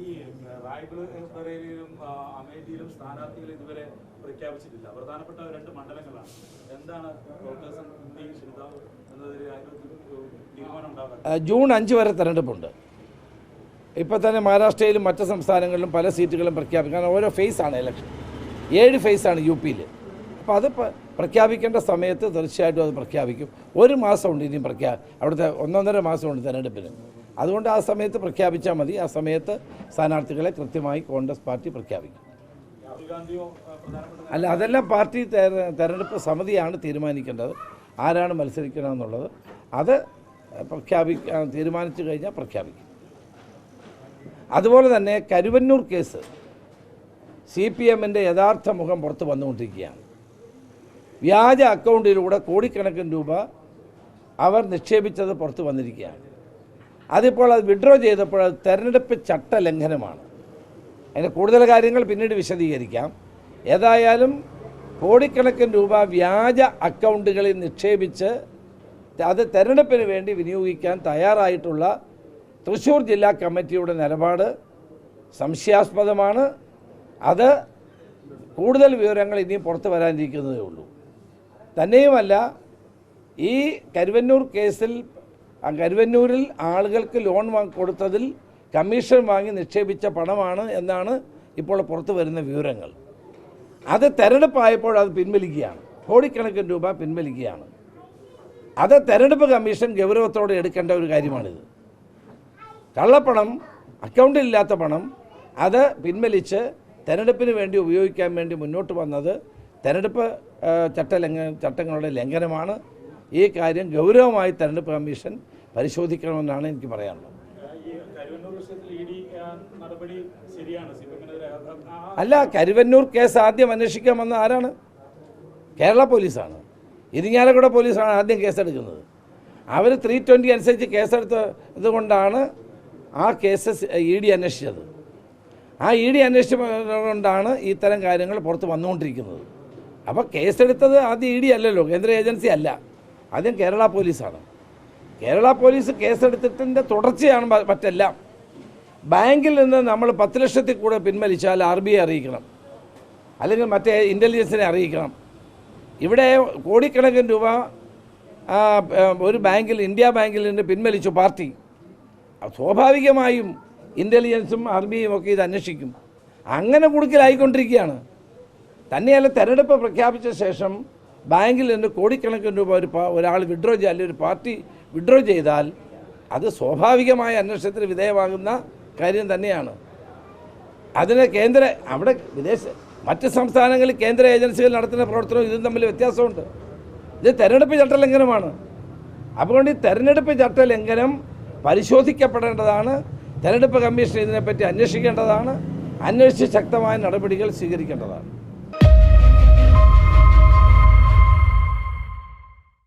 ഈ റായ്ബറേലിയിലും അമേഠിയിലും സ്ഥാനാർത്ഥികൾ ഇതുവരെ പ്രഖ്യാപിച്ചിട്ടില്ല. പ്രധാനപ്പെട്ട രണ്ട് മണ്ഡലങ്ങളാണ്. എന്താണ് ജൂൺ അഞ്ച് വരെ തെരഞ്ഞെടുപ്പുണ്ട്. ഇപ്പോൾ തന്നെ മഹാരാഷ്ട്രയിലും മറ്റ് സംസ്ഥാനങ്ങളിലും പല സീറ്റുകളും പ്രഖ്യാപിക്കാൻ ഓരോ ആണ് ഇലക്ഷൻ ഏഴ് ഫേസാണ് യു പിയിൽ അപ്പോൾ അത് പ്രഖ്യാപിക്കേണ്ട സമയത്ത് തീർച്ചയായിട്ടും അത് പ്രഖ്യാപിക്കും. ഒരു മാസമുണ്ട് ഇനിയും പ്രഖ്യാ അവിടുത്തെ ഒന്നൊന്നര മാസമുണ്ട് തെരഞ്ഞെടുപ്പിന്. അതുകൊണ്ട് ആ സമയത്ത് പ്രഖ്യാപിച്ചാൽ മതി. ആ സമയത്ത് സ്ഥാനാർത്ഥികളെ കൃത്യമായി കോൺഗ്രസ് പാർട്ടി പ്രഖ്യാപിക്കും. അല്ല അതെല്ലാം പാർട്ടി തെര- തെരഞ്ഞെടുപ്പ് സമിതിയാണ് തീരുമാനിക്കേണ്ടത്. ആരാണ് മത്സരിക്കണമെന്നുള്ളത്. അത് പ്രഖ്യാപിക്കാൻ തീരുമാനിച്ചു കഴിഞ്ഞാൽ പ്രഖ്യാപിക്കും. അതുപോലെ തന്നെ കരുവന്നൂർ കേസ് സി പി എമ്മിന്റെ യഥാർത്ഥ മുഖം പുറത്ത് വന്നുകൊണ്ടിരിക്കുകയാണ്. വ്യാജ അക്കൗണ്ടിലൂടെ കോടിക്കണക്കിന് രൂപ അവർ നിക്ഷേപിച്ചത് പുറത്ത് വന്നിരിക്കുകയാണ്. അതിപ്പോൾ അത് വിഡ്രോ ചെയ്തപ്പോൾ അത് തെരഞ്ഞെടുപ്പ് ചട്ട ലംഘനമാണ് അതിന് കൂടുതൽ കാര്യങ്ങൾ പിന്നീട് വിശദീകരിക്കാം. ഏതായാലും കോടിക്കണക്കിന് രൂപ വ്യാജ അക്കൗണ്ടുകളിൽ നിക്ഷേപിച്ച് അത് തെരഞ്ഞെടുപ്പിന് വേണ്ടി വിനിയോഗിക്കാൻ തയ്യാറായിട്ടുള്ള തൃശ്ശൂർ ജില്ലാ കമ്മിറ്റിയുടെ നിലപാട് സംശയാസ്പദമാണ്. അത് കൂടുതൽ വിവരങ്ങൾ ഇനിയും പുറത്തു വരാനിരിക്കുന്നതേ ഉള്ളൂ. തന്നെയുമല്ല ഈ കരുവന്നൂർ കേസിൽ ആ കരുവന്നൂരിൽ ആളുകൾക്ക് ലോൺ വാങ്ങി കൊടുത്തതിൽ കമ്മീഷൻ വാങ്ങി നിക്ഷേപിച്ച പണമാണ് എന്നാണ് ഇപ്പോൾ പുറത്തു വരുന്ന വിവരങ്ങൾ. അത് തെരഞ്ഞെടുപ്പായപ്പോൾ അത് പിൻവലിക്കുകയാണ്. കോടിക്കണക്കിന് രൂപ പിൻവലിക്കുകയാണ്. അത് തെരഞ്ഞെടുപ്പ് കമ്മീഷൻ ഗൗരവത്തോടെ എടുക്കേണ്ട ഒരു കാര്യമാണിത്. കള്ളപ്പണം അക്കൗണ്ടിലില്ലാത്ത പണം അത് പിൻവലിച്ച് തെരഞ്ഞെടുപ്പിന് വേണ്ടി ഉപയോഗിക്കാൻ വേണ്ടി മുന്നോട്ട് വന്നത് തെരഞ്ഞെടുപ്പ് ചട്ട ചട്ടങ്ങളുടെ ലംഘനമാണ്. ഈ കാര്യം ഗൗരവമായി തെരഞ്ഞെടുപ്പ് കമ്മീഷൻ പരിശോധിക്കണമെന്നാണ് എനിക്ക് പറയാനുള്ളത്. അല്ല കരുവന്നൂർ കേസ് ആദ്യം അന്വേഷിക്കാൻ വന്ന ആരാണ്? കേരള പോലീസാണ്. ഇരിങ്ങാലക്കുട പോലീസാണ് ആദ്യം കേസെടുക്കുന്നത്. അവർ ത്രീ ട്വന്റി അനുസരിച്ച് കേസെടുത്തത് കൊണ്ടാണ് ആ കേസ് ഇ ഡി അന്വേഷിച്ചത്. ആ ഇ ഡി അന്വേഷിച്ചുകൊണ്ടാണ് ഇത്തരം കാര്യങ്ങൾ പുറത്ത് വന്നുകൊണ്ടിരിക്കുന്നത്. അപ്പോൾ കേസെടുത്തത് ആദ്യം ഇ ഡി അല്ലല്ലോ കേന്ദ്ര ഏജൻസി അല്ല. ആദ്യം കേരള പോലീസാണ്. കേരള പോലീസ് കേസെടുത്തിട്ടിന്റെ തുടർച്ചയാണ് മറ്റെല്ലാം. ബാങ്കിൽ നിന്ന് നമ്മൾ പത്ത് ലക്ഷത്തിൽ കൂടെ പിൻവലിച്ചാൽ ആർ ബി ഐ അറിയിക്കണം. അല്ലെങ്കിൽ മറ്റേ ഇന്റലിജൻസിനെ അറിയിക്കണം. ഇവിടെ കോടിക്കണക്കിന് രൂപ ഒരു ബാങ്കിൽ ഇന്ത്യ ബാങ്കിൽ നിന്ന് പിൻവലിച്ചു പാർട്ടി. സ്വാഭാവികമായും ഇന്റലിജൻസും ആർ ബി ഐയും ഒക്കെ ഇത് അന്വേഷിക്കും. അങ്ങനെ കുടുക്കലായിക്കൊണ്ടിരിക്കുകയാണ്. തന്നെയല്ല തെരഞ്ഞെടുപ്പ് പ്രഖ്യാപിച്ച ശേഷം ബാങ്കിൽ നിന്ന് കോടിക്കണക്കിന് രൂപ ഒരു ഒരാൾ വിഡ്രോ ചെയ്യുക അല്ലെങ്കിൽ ഒരു പാർട്ടി വിഡ്രോ ചെയ്താൽ അത് സ്വാഭാവികമായ അന്വേഷണത്തിന് വിധേയമാകുന്ന കാര്യം തന്നെയാണ്. അതിന് കേന്ദ്ര അവിടെ വിദേശ മറ്റ് സംസ്ഥാനങ്ങളിൽ കേന്ദ്ര ഏജൻസികൾ നടത്തുന്ന പ്രവർത്തനവും ഇതും തമ്മിൽ വ്യത്യാസമുണ്ട്. ഇത് തെരഞ്ഞെടുപ്പ് ചട്ടലംഘനമാണ് അതുകൊണ്ട് ഈ തെരഞ്ഞെടുപ്പ് ചട്ടലംഘനം പരിശോധിക്കപ്പെടേണ്ടതാണ്. തെരഞ്ഞെടുപ്പ് കമ്മീഷൻ ഇതിനെപ്പറ്റി അന്വേഷിക്കേണ്ടതാണ്. അന്വേഷിച്ച് ശക്തമായ നടപടികൾ സ്വീകരിക്കേണ്ടതാണ്.